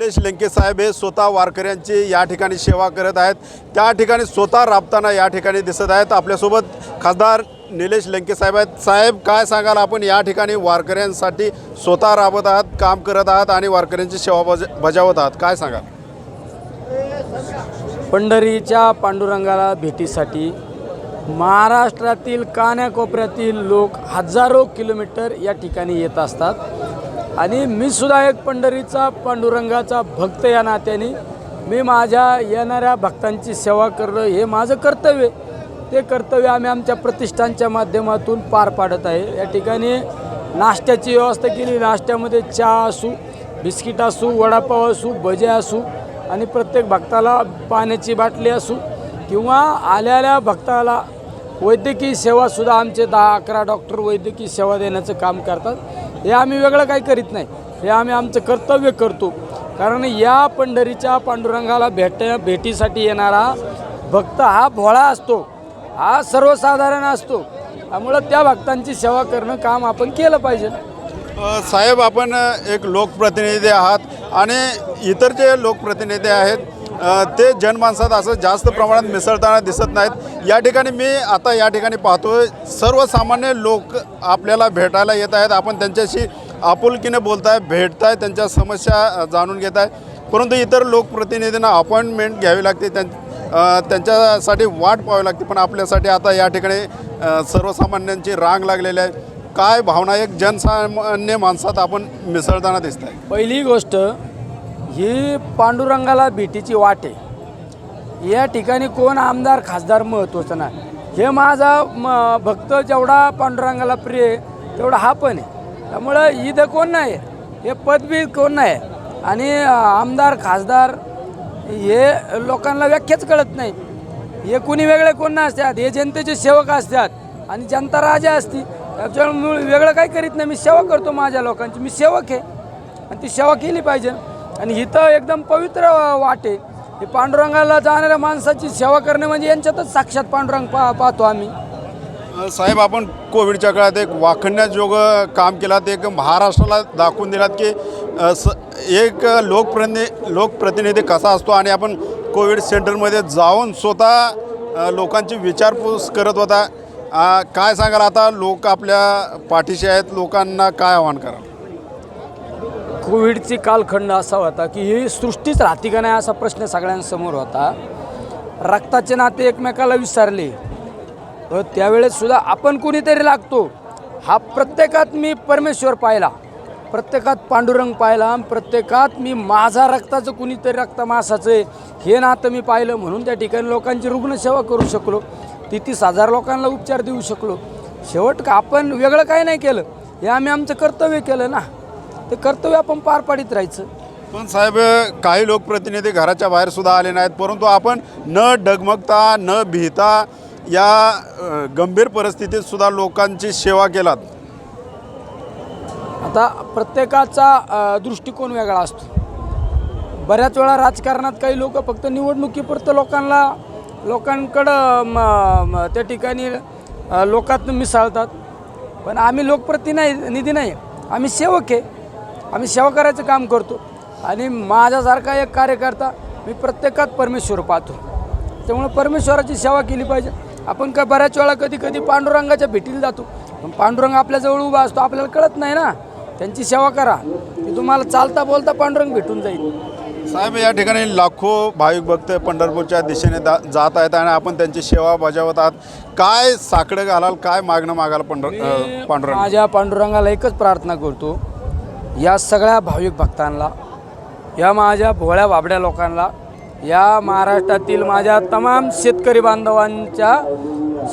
निलेश लेंके साहेब हे स्वतः वारकऱ्यांची या ठिकाणी सेवा करत आहेत. त्या ठिकाणी स्वतः राबताना या ठिकाणी दिसत आहेत. आपल्यासोबत खासदार निलेश लेंके साहेब आहेत. साहेब काय सांगाल आपण? या ठिकाणी वारकऱ्यांसाठी स्वतः राबत आहात काम करत आहात आणि वारकऱ्यांची सेवा बज बजावत आहात. काय सांगाल? पंढरीच्या पांडुरंगाला भेटीसाठी महाराष्ट्रातील कान्याकोपऱ्यातील लोक हजारो किलोमीटर या ठिकाणी येत असतात. आणि मी सुद्धा एक पंढरीचा पांडुरंगाचा भक्त या नात्याने. मी माझ्या येणाऱ्या भक्तांची सेवा करणं हे माझं कर्तव्य ते कर्तव्य आम्ही आमच्या प्रतिष्ठानच्या माध्यमातून पार पाडत आहे. या ठिकाणी नाश्त्याची व्यवस्था केली. नाश्त्यामध्ये चहा असू बिस्किट असू वडापाव असू भजे असू आणि प्रत्येक भक्ताला पाण्याची बाटली असू किंवा आलेल्या भक्ताला वैद्यकीय सेवासुद्धा आमचे दहा अकरा डॉक्टर वैद्यकीय सेवा देण्याचं काम करतात. हे आम्ही वेगळं काही करीत नाही. हे आम्ही आमचं कर्तव्य करतो. कारण या पंढरीच्या पांडुरंगाला भेट भेटीसाठी येणारा भक्त हा भोळा असतो. हा सर्वसाधारण असतो. त्यामुळं त्या भक्तांची सेवा करणं काम आपण केलं पाहिजे. साहेब आपण एक लोकप्रतिनिधी आहात आणि इतर जे लोकप्रतिनिधी आहेत ते जनमानसात असं जास्त प्रमाणात मिसळताना दिसत नाहीत. या ठिकाणी मी आता या ठिकाणी पाहतोय सर्वसामान्य लोक आपल्याला भेटायला येत आहेत. आपण त्यांच्याशी आपुलकीने बोलताय भेटताय त्यांच्या समस्या जाणून घेत आहे परंतु इतर लोकप्रतिनिधींना अपॉइंटमेंट घ्यावी लागते त्यां त्यांच्यासाठी वाट पाहावी लागते. पण आपल्यासाठी आता या ठिकाणी सर्वसामान्यांची रांग लागलेली आहे. काय भावना एक जनसामान्य माणसात आपण मिसळताना दिसत आहे पहिली गोष्ट ही पांडुरंगाला भेटीची वाट आहे. या ठिकाणी कोण आमदार खासदार महत्त्वाचं नाही. हे माझा म भक्त जेवढा पांडुरंगाला प्रिय आहे तेवढा हा पण आहे. त्यामुळं इथं कोण नाही हे पदवी कोण नाही आणि आमदार खासदार हे लोकांना व्याख्याच कळत नाही. हे कुणी वेगळे कोण नसतात हे जनतेचे सेवक असतात आणि जनता राजा असती. त्याच्यामुळे वेगळं काही करीत नाही. मी सेवा करतो माझ्या लोकांची. मी सेवक आहे. आणि ती सेवा केली पाहिजे. आणि इथं एकदम पवित्र वाटे हे पांडुरंगाला जाणाऱ्या माणसाची सेवा करणे म्हणजे यांच्यातच साक्षात पांडुरंग पा पाहतो आम्ही. साहेब आपण कोविडच्या काळात एक वाखण्याजोग काम केलात एक महाराष्ट्राला दाखवून दिलात की स एक लोकप्रनि लोकप्रतिनिधी कसा असतो आणि आपण कोविड सेंटरमध्ये जाऊन स्वतः लोकांची विचारपूस करत होता. काय सांगाल? आता लोक आपल्या पाठीशी आहेत. लोकांना काय आव्हान कराल? कोविडची कालखंड असा होता की ही सृष्टीच राहते का नाही असा प्रश्न सगळ्यांसमोर होता. रक्ताचे नाते एकमेकाला विसरले. तर त्यावेळेस सुद्धा आपण कुणीतरी लागतो. हा प्रत्येकात मी परमेश्वर पाहिला. प्रत्येकात पांडुरंग पाहिला. प्रत्येकात मी माझा रक्ताचं कुणीतरी रक्त मासाचं आहे हे नातं मी पाहिलं म्हणून त्या ठिकाणी लोकांची रुग्णसेवा करू शकलो. तीस हजार लोकांना उपचार देऊ शकलो. शेवट का आपण वेगळं काही नाही केलं. हे आम्ही आमचं कर्तव्य केलं ना. ते कर्तव्य आपण पार पाडित राहायचं. पण साहेब काही लोकप्रतिनिधी घराच्या बाहेर सुद्धा आले नाहीत परंतु आपण न डगमगता न भीता या गंभीर परिस्थितीत सुद्धा लोकांची सेवा केलात. आता प्रत्येकाचा दृष्टिकोन वेगळा असतो. बऱ्याच वेळा राजकारणात काही लोक फक्त निवडणुकीपुरतं लोकांना लोकांकडं म, त्या ठिकाणी अ, लोकात मिसळतात. पण आम्ही लोकप्रतिनिधी नाही आम्ही सेवक आहे. आम्ही सेवा करायचं काम करतो. आणि माझ्यासारखा एक कार्यकर्ता मी प्रत्येकात परमेश्वर पाहतो. त्यामुळे परमेश्वराची सेवा केली पाहिजे. आपण काय बऱ्याच वेळा कधी कधी पांडुरंगाच्या भेटीला जातो. पण पांडुरंग आपल्याजवळ उभा असतो. आपल्याला कळत नाही ना. त्यांची सेवा करा. की तुम्हाला चालता बोलता पांडुरंग भेटून जाईल. साहेब या ठिकाणी लाखो भाविक भक्त पंढरपूरच्या दिशेने दा जात आहेत आणि आपण त्यांची सेवा बजावत आहात. काय साकडं घालाल? काय मागणं मागाल पंढर पांडुरंग? माझ्या पांडुरंगाला एकच प्रार्थना करतो. या सगळ्या भाविक भक्तांना या माझ्या भोळ्या बाबड्या लोकांना या महाराष्ट्रातील माझ्या तमाम शेतकरी बांधवांच्या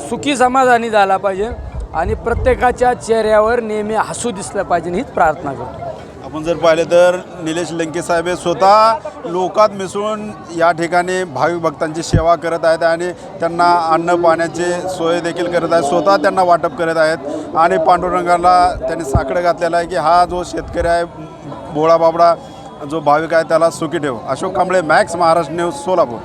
सुखी समाधानी झाला पाहिजे आणि प्रत्येकाच्या चेहऱ्यावर नेहमी हसू दिसलं पाहिजे हीच प्रार्थना करतो. आपण जर पाहिले तर निलेश लंके साहेब हे स्वतः लोकात मिसळून या ठिकाणी भाविक भक्तांची सेवा करत आहेत आणि त्यांना अन्न पाण्याची सोय देखील करत आहेत स्वतः त्यांना वाटप करत आहेत. आणि पांडुरंगाला त्यांनी साकडं घातलेलं आहे की हा जो शेतकरी आहे भोळा बाबडा जो भाविक आहे त्याला सुखी ठेव. Ashok Kamble Max Maharashtra news Solapur.